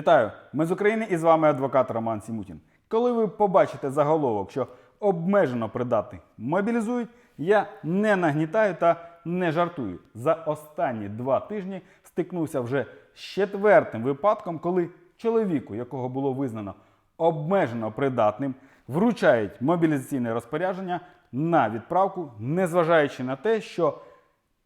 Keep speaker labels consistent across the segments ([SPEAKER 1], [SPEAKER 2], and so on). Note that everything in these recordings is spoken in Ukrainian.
[SPEAKER 1] Вітаю! Ми з України і з вами адвокат Роман Сімутін. Коли ви побачите заголовок, що обмежено придатних мобілізують, я не нагнітаю та не жартую. За останні два тижні стикнувся вже з четвертим випадком, коли чоловіку, якого було визнано обмежено придатним, вручають мобілізаційне розпорядження на відправку, незважаючи на те, що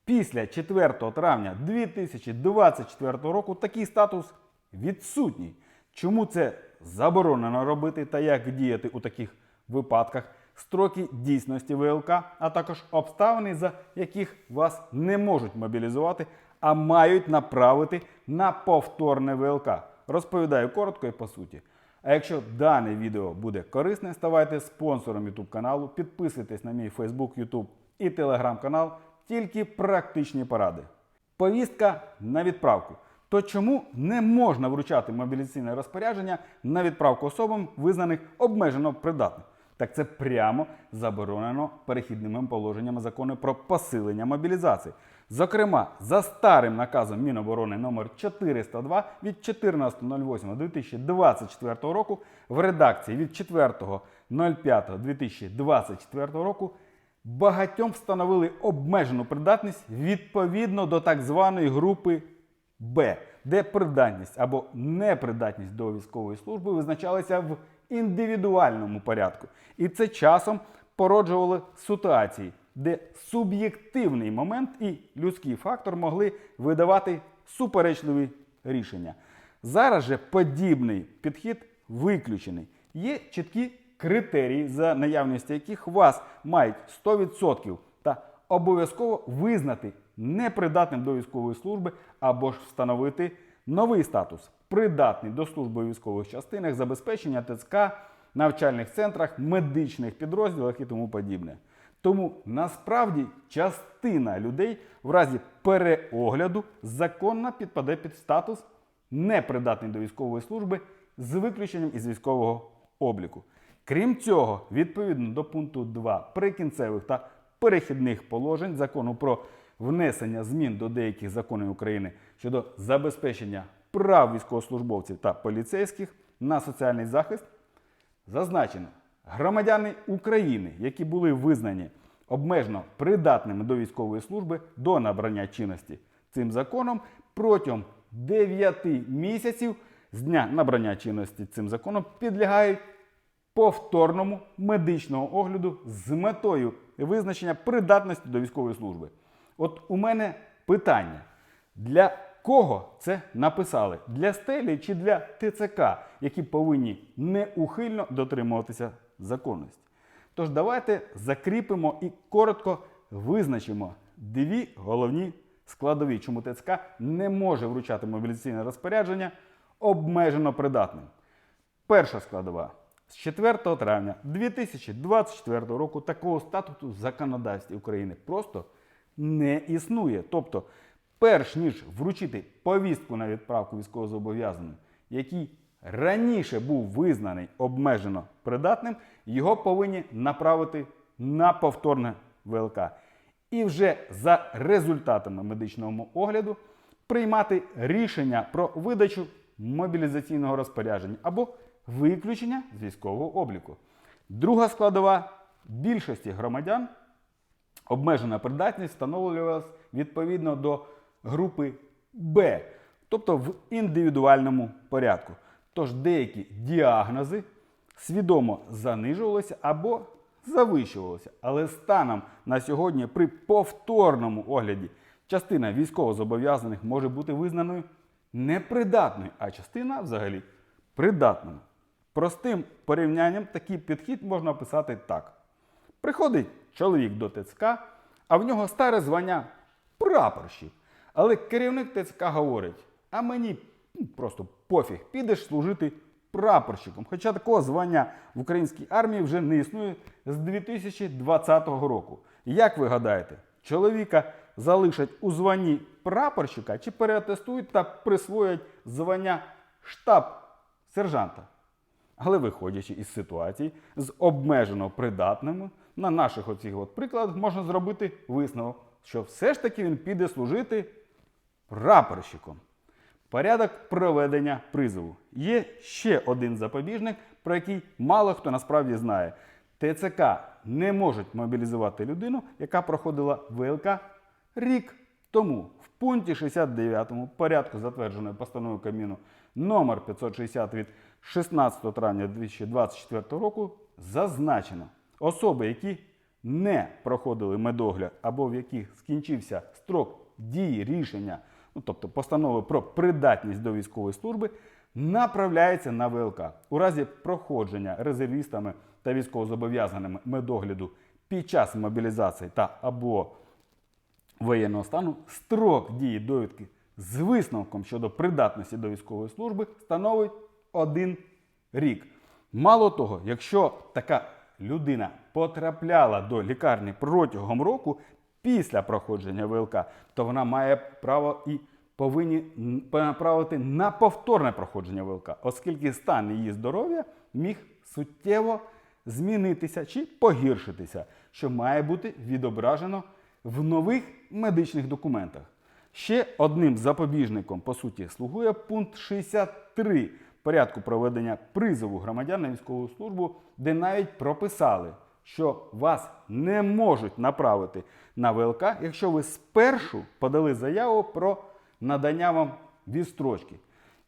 [SPEAKER 1] Після 4 травня 2024 року такий статус відсутній. Чому це заборонено робити та як діяти у таких випадках? Строки дійсності ВЛК, а також обставини, за яких вас не можуть мобілізувати, а мають направити на повторне ВЛК. Розповідаю коротко і по суті. А якщо дане відео буде корисне, ставайте спонсором YouTube каналу, підписуйтесь на мій Facebook, YouTube і Telegram канал. Тільки практичні поради. Повістка на відправку. То чому не можна вручати мобілізаційне розпорядження на відправку особам, визнаних обмежено придатним? Так це прямо заборонено перехідними положеннями закону про посилення мобілізації. Зокрема, за старим наказом Міноборони номер 402 від 14.08.2024 року в редакції від 4.05.2024 року багатьом встановили обмежену придатність відповідно до так званої групи Б, де придатність або непридатність до військової служби визначалися в індивідуальному порядку. І це часом породжувало ситуації, де суб'єктивний момент і людський фактор могли видавати суперечливі рішення. Зараз же подібний підхід виключений. Є чіткі критерії, за наявності яких вас мають 100% та обов'язково визнати непридатним до військової служби або ж встановити новий статус придатний до служби у військових частинах, забезпечення ТЦК, навчальних центрах, медичних підрозділах і тому подібне. Тому насправді частина людей в разі переогляду законно підпаде під статус непридатний до військової служби з виключенням із військового обліку. Крім цього, відповідно до пункту 2 прикінцевих та перехідних положень закону про внесення змін до деяких законів України щодо забезпечення прав військовослужбовців та поліцейських на соціальний захист, зазначено, громадяни України, які були визнані обмежено придатними до військової служби до набрання чинності цим законом протягом 9 місяців з дня набрання чинності цим законом підлягають повторному медичного огляду з метою визначення придатності до військової служби. От у мене питання: для кого це написали? Для стелі чи для ТЦК, які повинні неухильно дотримуватися законності? Тож давайте закріпимо і коротко визначимо дві головні складові, чому ТЦК не може вручати мобілізаційне розпорядження обмежено придатним. Перша складова. З 4 травня 2024 року такого статусу в законодавстві України просто не існує. Тобто, перш ніж вручити повістку на відправку військовозобов'язаним, який раніше був визнаний обмежено придатним, його повинні направити на повторне ВЛК. І вже за результатами медичного огляду приймати рішення про видачу мобілізаційного розпорядження або виключення з військового обліку. Друга складова більшості громадян обмежена придатність встановлювалась відповідно до групи Б, тобто в індивідуальному порядку. Тож деякі діагнози свідомо занижувалися або завищувалися. Але станом на сьогодні при повторному огляді частина військовозобов'язаних може бути визнаною непридатною, а частина взагалі придатною. Простим порівнянням такий підхід можна описати так. Приходить чоловік до ТЦК, а в нього старе звання прапорщик. Але керівник ТЦК говорить: а мені ну, просто пофіг, підеш служити прапорщиком. Хоча такого звання в українській армії вже не існує з 2020 року. Як ви гадаєте, чоловіка залишать у званні прапорщика чи переатестують та присвоять звання штаб сержанта? Але виходячи із ситуації з обмежено придатними, на наших оцих от прикладах можна зробити висновок, що все ж таки він піде служити прапорщиком. Порядок проведення призову. Є ще один запобіжник, про який мало хто насправді знає. ТЦК не можуть мобілізувати людину, яка проходила ВЛК рік тому. В пункті 69 порядку затвердженої постановою Кабміну номер 560 від 16 травня 2024 року зазначено особи, які не проходили медогляд або в яких скінчився строк дії рішення, ну тобто постанови про придатність до військової служби, направляється на ВЛК. У разі проходження резервістами та військовозобов'язаними медогляду під час мобілізації та або воєнного стану строк дії довідки з висновком щодо придатності до військової служби становить один рік. Мало того, якщо така людина потрапляла до лікарні протягом року після проходження ВЛК, то вона має право і повинні направити на повторне проходження ВЛК, оскільки стан її здоров'я міг суттєво змінитися чи погіршитися, що має бути відображено в нових медичних документах. Ще одним запобіжником, по суті, слугує пункт 63 порядку проведення призову громадян на військову службу, де навіть прописали, що вас не можуть направити на ВЛК, якщо ви спершу подали заяву про надання вам відстрочки.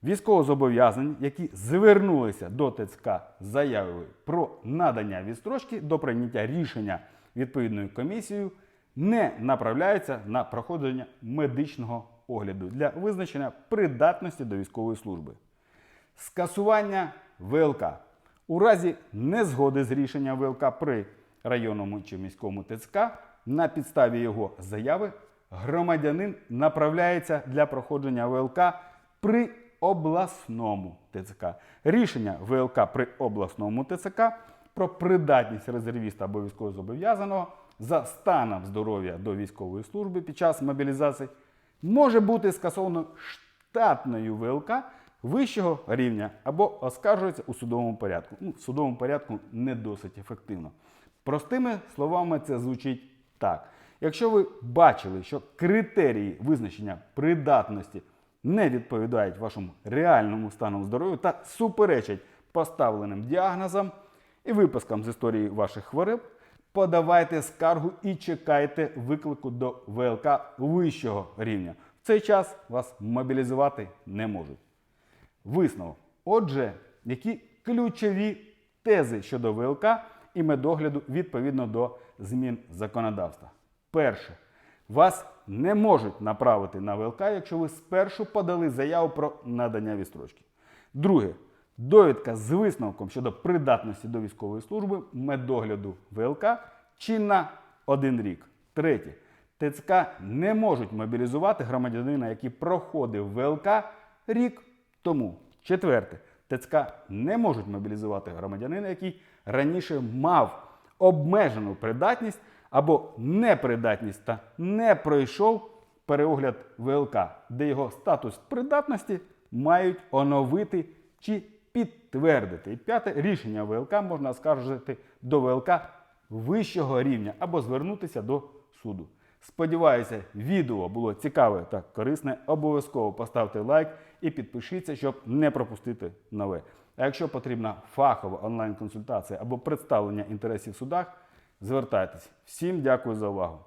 [SPEAKER 1] Військовозобов'язані, які звернулися до ТЦК з заявою про надання відстрочки до прийняття рішення відповідною комісією, не направляються на проходження медичного огляду для визначення придатності до військової служби. Скасування ВЛК. У разі незгоди з рішенням ВЛК при районному чи міському ТЦК на підставі його заяви громадянин направляється для проходження ВЛК при обласному ТЦК. Рішення ВЛК при обласному ТЦК про придатність резервіста або військовозобов'язаного за станом здоров'я до військової служби під час мобілізації може бути скасовано штатною ВЛК вищого рівня або оскаржується у судовому порядку. Ну, в судовому порядку не досить ефективно. Простими словами, це звучить так. Якщо ви бачили, що критерії визначення придатності не відповідають вашому реальному стану здоров'я та суперечать поставленим діагнозам і випискам з історії ваших хвороб, подавайте скаргу і чекайте виклику до ВЛК вищого рівня. В цей час вас мобілізувати не можуть. Висновок. Отже, які ключові тези щодо ВЛК і медогляду відповідно до змін законодавства? Перше, вас не можуть направити на ВЛК, якщо ви спершу подали заяву про надання відстрочки. Друге, довідка з висновком щодо придатності до військової служби медогляду ВЛК чи на один рік. Третє, ТЦК не можуть мобілізувати громадянина, який проходив ВЛК рік тому. Четверте, ТЦК не можуть мобілізувати громадянина, який раніше мав обмежену придатність або непридатність та не пройшов переогляд ВЛК, де його статус придатності мають оновити чи підтвердити. І п'яте рішення ВЛК можна оскаржити до ВЛК вищого рівня або звернутися до суду. Сподіваюся, відео було цікаве та корисне. Обов'язково поставте лайк і підпишіться, щоб не пропустити нове. А якщо потрібна фахова онлайн-консультація або представлення інтересів в судах, звертайтесь. Всім дякую за увагу.